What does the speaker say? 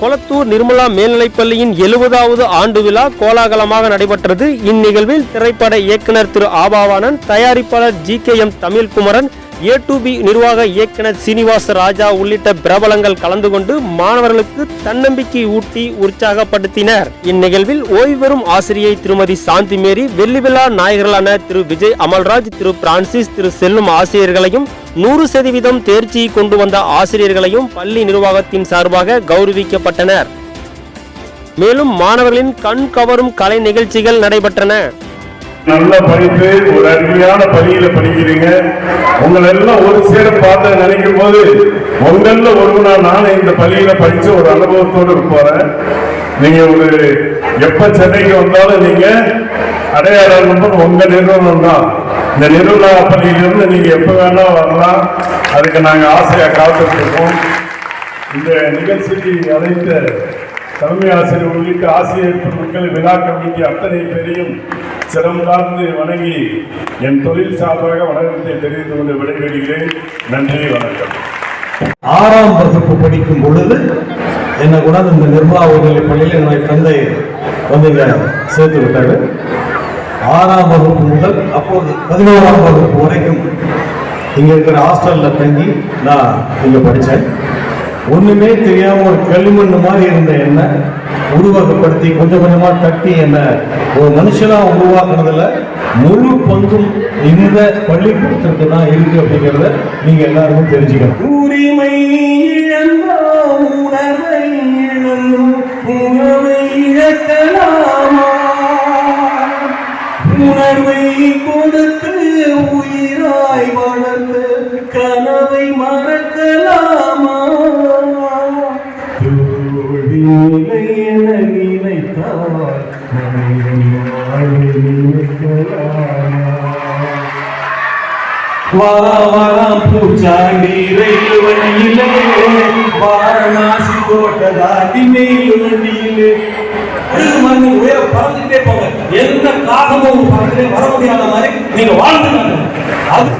கொளத்தூர் நிர்மலா மேல்நிலைப்பள்ளியின் எழுபதாவது ஆண்டு விழா கோலாகலமாக நடைபெற்றது. இந்நிகழ்வில் திரைப்பட இயக்குனர் திரு ஆபாவானன் தயாரிப்பாளர் G K M Tamilkumaran A to B நிர்வாக இயக்குனர் சீனிவாச ராஜா உள்ளிட்ட பிரபலங்கள் கலந்து கொண்டு மாணவர்களுக்கு தன்னம்பிக்கை ஊட்டி உற்சாகப்படுத்தினர். இந்நிகழ்வில் ஓய்வு பெறும் ஆசிரியை திருமதி சாந்தி மேரி வெள்ளிவிழா நாயகர்களான திரு விஜய் அமல்ராஜ் திரு பிரான்சிஸ் திரு செல்லும் ஆசிரியர்களையும் நூறு சதவீதம் தேர்ச்சி கொண்டு வந்த ஆசிரியர்களையும் பள்ளி நிர்வாகத்தின் சார்பாக கௌரவிக்கப்பட்டனர். மேலும் மாணவர்களின் கண் கவரும் கலை நிகழ்ச்சிகள் நடைபெற்றன. நல்ல படித்து ஒரு அருமையான பணியில படிக்கிறீங்க. உங்களை எல்லாம் ஒரு சேர பார்த்து நினைக்கும் போது உங்கள ஒருவனா நானும் இந்த பள்ளியில படிச்ச ஒரு அனுபவத்தோடு போறேன் நீங்க ஒரு எப்ப சென்னைக்கு வந்தாலும் நீங்க அடையாளம் நம்பர் உங்க நிறுவனம் தான். இந்த நிறுவன பள்ளியிலிருந்து நீங்க எப்ப வேணா வரலாம். அதுக்கு நாங்க ஆசையா காத்துட்டு இருக்கோம். இந்த நிகழ்ச்சிக்கு அழைத்த தலைமை ஆசிரியர் உள்ளிட்ட ஆசிரியர் பெருமக்கள் விழா கமிட்டி அத்தனை பேரையும் சிறந்தார்ந்து வணங்கி என் தொழில் சார்பாக வணக்கத்தை தெரிவித்துக் கொண்டு விடைபெறுகிறேன். நன்றி வணக்கம். ஆறாம் வகுப்பு படிக்கும் பொழுது என்னை கூட இந்த நிர்மலா உயர்நிலை பள்ளியில் என்னுடைய தந்தை வந்து இங்க சேர்த்து விட்டாரு. ஆறாம் வகுப்பு முதல் அப்போது பதினோராம் வகுப்பு வரைக்கும் இங்கே இருக்கிற ஹாஸ்டலில் தங்கி நான் இங்கே படித்தேன். ஒண்ணுமே தெரியாம ஒரு களிமண் மாதிரி இருந்த என்ன? உருவகப்படுத்தி கொஞ்சம் கொஞ்சமா தட்டி என்ன? ஒரு மனுஷனா உருவாக்குனதில் முழு பங்கும் இந்த பள்ளிக்கூடத்திற்கு தான் இருக்கு அப்படிங்கறத நீங்க எல்லாருமே தெரிஞ்சுக்கணும். உரிமை உணர்வை உணர்வை கொடுத்து உயிராய் வளர்த்து கன என நினைத்தால் மனிதன் பூச்சாண்டி ரயில் வாரணாசி கோட்டை தாண்டி மெயில் உயர பறந்துட்டே போங்க. எந்த காகமும் பறந்துட்டே வர முடியாத மாதிரி நீங்க வாழ்ந்துட்டாங்க அது